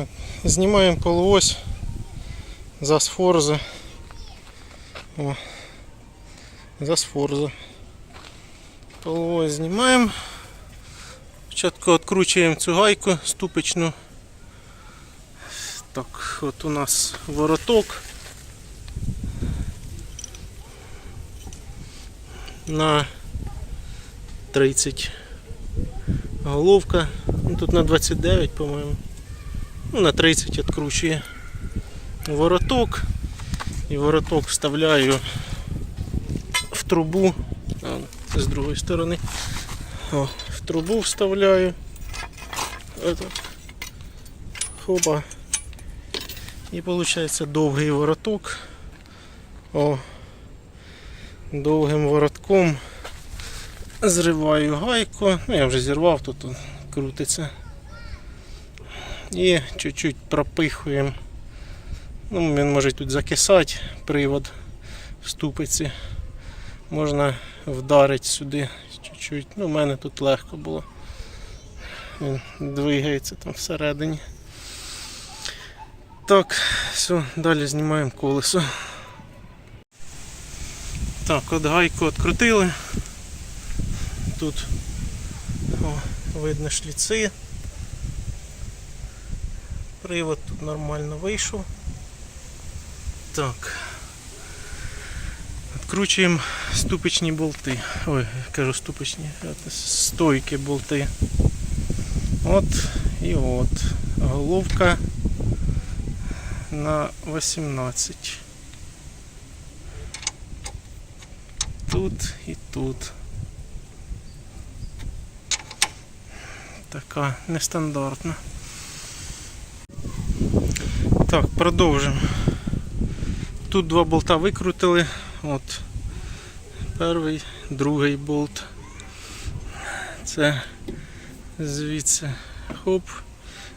Так, знімаємо полуось за сфорзи. О, за сфорзи. Полуось знімаємо. Спочатку відкручуємо цю гайку ступичну. Так, от у нас вороток. На 30 головка. Ну, тут на 29, по-моєму. Ну, на 30 відкручує вороток. І вороток вставляю в трубу. А, це з другої сторони. О, в трубу вставляю. Отак. Хоба. І виходить довгий вороток. О, довгим воротком зриваю гайку. Ну, я вже зірвав, тут крутиться. І чуть-чуть пропихуємо. Ну, він може тут закисати, привод в ступиці. Можна вдарити сюди чуть-чуть. Ну, у мене тут легко було. Він двигається там всередині. Так, все, далі знімаємо колесо. Так, от гайку відкрутили. Тут о, видно шліци. Привод тут нормально вийшов. Так. Відкручуємо ступичні болти. Ой, кажу ступичні, стойки болти. От і от. Головка на 18. Тут і тут. Така нестандартна. Так, продовжимо. Тут два болта викрутили. От перший, другий болт. Це звідси хоп,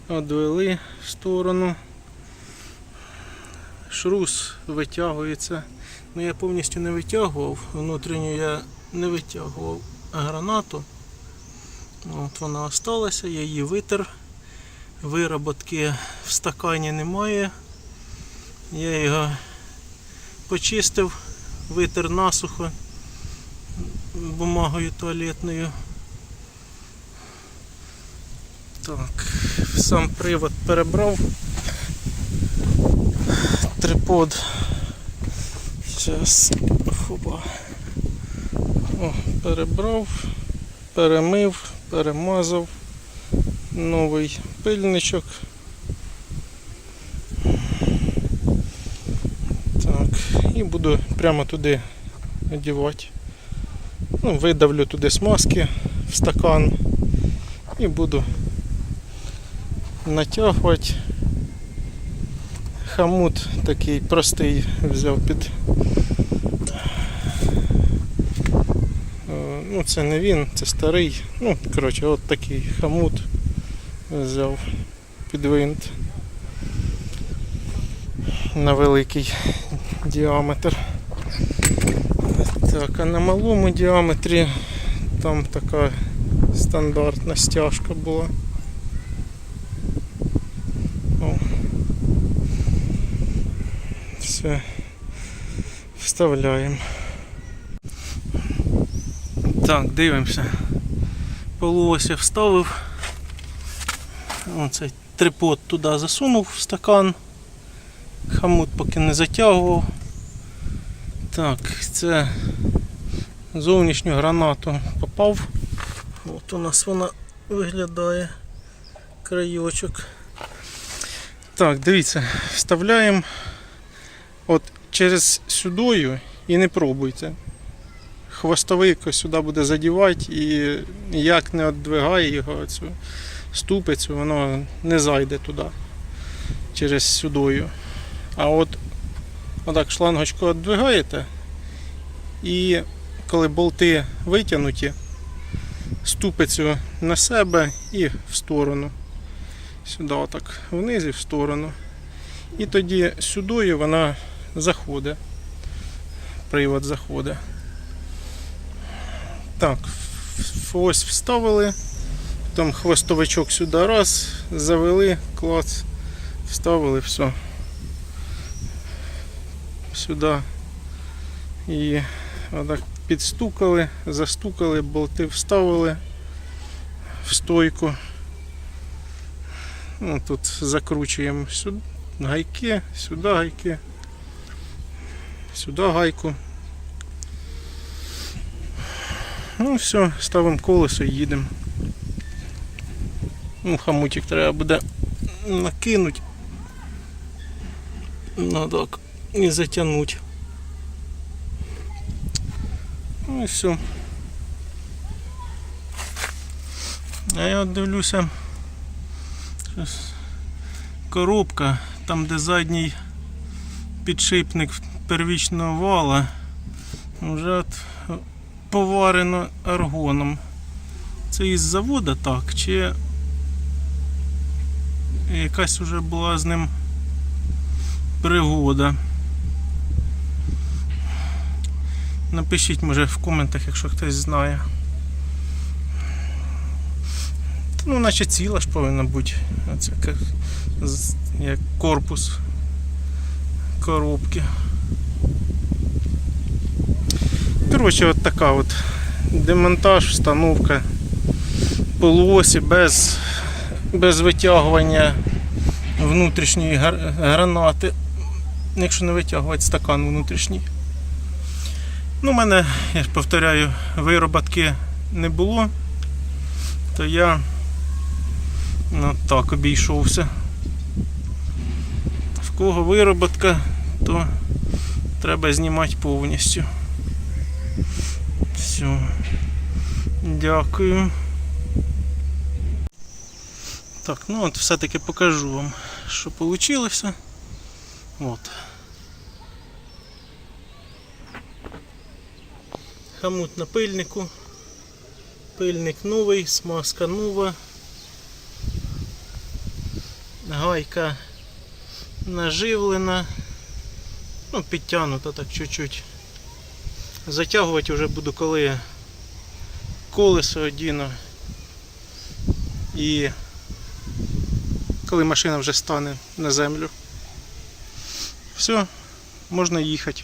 одвели в сторону. Шрус витягується. Ну я повністю не витягував, внутрішню я не витягував гранату. От вона осталася, я її витер. Вироботки в стакані немає. Я його почистив, витер насухо бумагою туалетною. Так, сам привод перебрав. Трипод. Зараз хоба. О, перебрав, перемив, перемазав. Новий пильничок. Так, і буду прямо туди одягати. Ну, видавлю туди смазки в стакан і буду натягувати. Хамут такий простий взяв під. Е, Ну, це не він, це старий. Ну, коротше, от такий хамут взяв під винт на великий діаметр. Так, а на малому діаметрі там така стандартна стяжка була. О. Все. Вставляємо. Так, дивимося. Полуось я вставив. Оцей трипод туди засунув в стакан. Хамут поки не затягував. Так, це зовнішню гранату попав. От у нас вона виглядає краєчок. Так, дивіться, вставляємо от через сюдою і не пробуйте. Хвостовик сюди буде задівати і як не віддвигає його цю ступицю, воно не зайде туди через сюдою. А от отак шлангочку віддвигаєте і коли болти витягнуті, ступицю на себе і в сторону. Сюди отак вниз і в сторону. І тоді сюдою вона заходить. Привод заходить. Так, ось вставили. Там хвостовичок сюди раз, завели, клац. Вставили все. Сюди. І отак підстукали, застукали, болти вставили в стойку. Ну, тут закручуємо сюди гайки, сюди гайки, сюди гайку. Ну все, ставимо колесо і їдемо. Ну, хамутик треба буде накинути. Ну так, і затягнути. Ну і все. А я от дивлюся. Коробка, там де задній підшипник первічного вала, вже поварено аргоном. Це із завода так, чи якась вже була з ним пригода. Напишіть, може, в коментах, якщо хтось знає. Та, ну, наче ціла ж повинна бути. Оце як, як корпус коробки. Коротше, от така от демонтаж, встановка полуосі без, без витягування внутрішньої гранати. Якщо не витягувати стакан внутрішній. Ну, у мене, я ж повторяю, вироботки не було, то я ну, так обійшовся. В кого вироботка, то треба знімати повністю. Все. Дякую. Так, ну от все-таки покажу вам, що вийшло. От. Хамут на пильнику. Пильник новий, смазка нова. Гайка наживлена. Ну, підтягнута так чуть-чуть. Затягувати вже буду, коли колесо одіну. І коли машина вже стане на землю. Все, можна їхати.